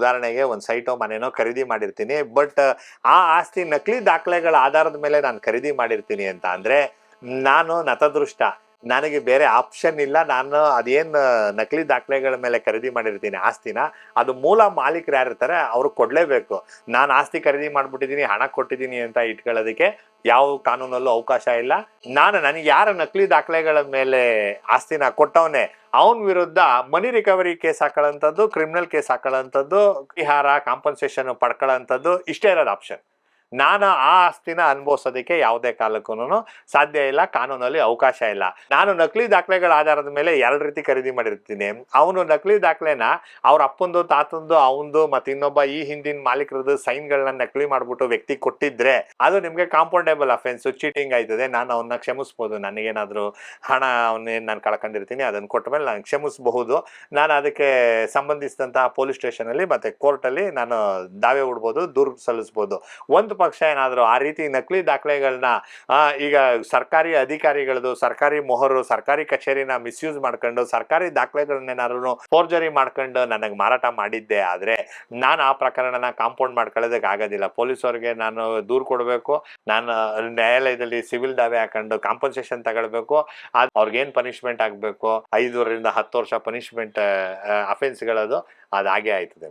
ಉದಾಹರಣೆಗೆ ಒಂದು ಸೈಟೋ ಮನೆನೋ ಖರೀದಿ ಮಾಡಿರ್ತೀನಿ, ಬಟ್, ಆ ಆಸ್ತಿ ನಕಲಿ ದಾಖಲೆಗಳ ಆಧಾರದ ಮೇಲೆ ನಾನು ಖರೀದಿ ಮಾಡಿರ್ತೀನಿ ಅಂತ ಅಂದ್ರೆ, ನಾನು ನತದೃಷ್ಟ. ನನಗೆ ಬೇರೆ ಆಪ್ಷನ್ ಇಲ್ಲ. ನಾನು ಅದೇನ್ ನಕಲಿ ದಾಖಲೆಗಳ ಮೇಲೆ ಖರೀದಿ ಮಾಡಿರ್ತೀನಿ, ಆಸ್ತಿನ, ಅದು ಮೂಲ ಮಾಲೀಕರು ಯಾರಿರ್ತಾರೆ, ಅವ್ರು ಕೊಡ್ಲೇಬೇಕು. ನಾನು ಆಸ್ತಿ ಖರೀದಿ ಮಾಡಿಬಿಟ್ಟಿದ್ದೀನಿ ಹಣ ಕೊಟ್ಟಿದ್ದೀನಿ ಅಂತ ಇಟ್ಕೊಳ್ಳೋದಕ್ಕೆ ಯಾವ ಕಾನೂನಲ್ಲೂ ಅವಕಾಶ ಇಲ್ಲ. ನಾನು ನನಗೆ ಯಾರ ನಕಲಿ ದಾಖಲೆಗಳ ಮೇಲೆ ಆಸ್ತಿನ ಕೊಟ್ಟವನೇ, ಅವನ ವಿರುದ್ಧ ಮನಿ ರಿಕವರಿ ಕೇಸ್ ಹಾಕೊಳ್ಳೋಂಥದ್ದು, ಕ್ರಿಮಿನಲ್ ಕೇಸ್ ಹಾಕೊಳ್ಳೋಂಥದ್ದು ಪರಿಹಾರ ಕಾಂಪನ್ಸೇಷನ್ ಪಡ್ಕೊಳ್ಳೋಂಥದ್ದು, ಇಷ್ಟೇ ಇರೋದು ಆಪ್ಷನ್ ನಾನು ಆ ಆಸ್ತಿನ ಅನುಭವಿಸೋದಕ್ಕೆ ಯಾವುದೇ ಕಾಲಕ್ಕೂ ಸಾಧ್ಯ ಇಲ್ಲ, ಕಾನೂನಲ್ಲಿ ಅವಕಾಶ ಇಲ್ಲ. ನಾನು ನಕಲಿ ದಾಖಲೆಗಳ ಆಧಾರದ ಮೇಲೆ ಎರಡು ರೀತಿ ಖರೀದಿ ಮಾಡಿರ್ತೀನಿ. ಅವನು ನಕಲಿ ದಾಖಲೆನ ಅವ್ರ ಅಪ್ಪಂದು, ತಾತಂದು ಅವನದು ಮತ್ತೆ ಇನ್ನೊಬ್ಬ ಈ ಹಿಂದಿನ ಮಾಲೀಕರದ್ದು ಸೈನ್ಗಳನ್ನ ನಕಲಿ ಮಾಡ್ಬಿಟ್ಟು ವ್ಯಕ್ತಿ ಕೊಟ್ಟಿದ್ರೆ ಅದು ನಿಮ್ಗೆ ಕಾಂಪೌಂಡೇಬಲ್ ಅಫೆನ್ಸ್ ಚೀಟಿಂಗ್ ಆಯ್ತದೆ. ನಾನು ಅವನ್ನ ಕ್ಷಮಿಸ್ಬೋದು. ನನಗೇನಾದರೂ ಹಣ ಅವನ್ನೇನು ನಾನು ಕಳ್ಕೊಂಡಿರ್ತೀನಿ ಅದನ್ನ ಕೊಟ್ಟ ಮೇಲೆ ನಾನು ಕ್ಷಮಿಸಬಹುದು. ನಾನು ಅದಕ್ಕೆ ಸಂಬಂಧಿಸಿದಂತಹ ಪೊಲೀಸ್ ಸ್ಟೇಷನಲ್ಲಿ ಮತ್ತೆ ಕೋರ್ಟಲ್ಲಿ ನಾನು ದಾವೆ ಹುಡ್ಬೋದು ದೂರು ಸಲ್ಲಿಸ್ಬೋದು. ಒಂದು ಪಕ್ಷ ಏನಾದರೂ ಆ ರೀತಿ ನಕಲಿ ದಾಖಲೆಗಳನ್ನ ಈಗ ಸರ್ಕಾರಿ ಅಧಿಕಾರಿಗಳದು, ಸರ್ಕಾರಿ ಮೊಹರು, ಸರ್ಕಾರಿ ಕಚೇರಿನ ಮಿಸ್ಯೂಸ್ ಮಾಡ್ಕೊಂಡು, ಸರ್ಕಾರಿ ದಾಖಲೆಗಳನ್ನೇನಾದ್ರೂ ಫೋರ್ಜರಿ ಮಾಡ್ಕೊಂಡು ನನಗೆ ಮಾರಾಟ ಮಾಡಿದ್ದೆ ಆದರೆ ನಾನು ಆ ಪ್ರಕರಣನ ಕಾಂಪೌಂಡ್ ಮಾಡ್ಕೊಳ್ಳೋದಕ್ಕೆ ಆಗೋದಿಲ್ಲ. ಪೊಲೀಸವ್ರಿಗೆ ನಾನು ದೂರು ಕೊಡಬೇಕು, ನಾನು ನ್ಯಾಯಾಲಯದಲ್ಲಿ ಸಿವಿಲ್ ದಾವೆ ಹಾಕೊಂಡು ಕಾಂಪನ್ಸೇಷನ್ ತಗೊಳ್ಬೇಕು ಅದು ಅವ್ರಿಗೇನು ಪನಿಷ್ಮೆಂಟ್ ಆಗಬೇಕು, ಐದರಿಂದ ಹತ್ತು ವರ್ಷ ಪನಿಷ್ಮೆಂಟ್ ಅಫೆನ್ಸ್ಗಳದು, ಅದು ಹಾಗೆ ಆಯ್ತದೆ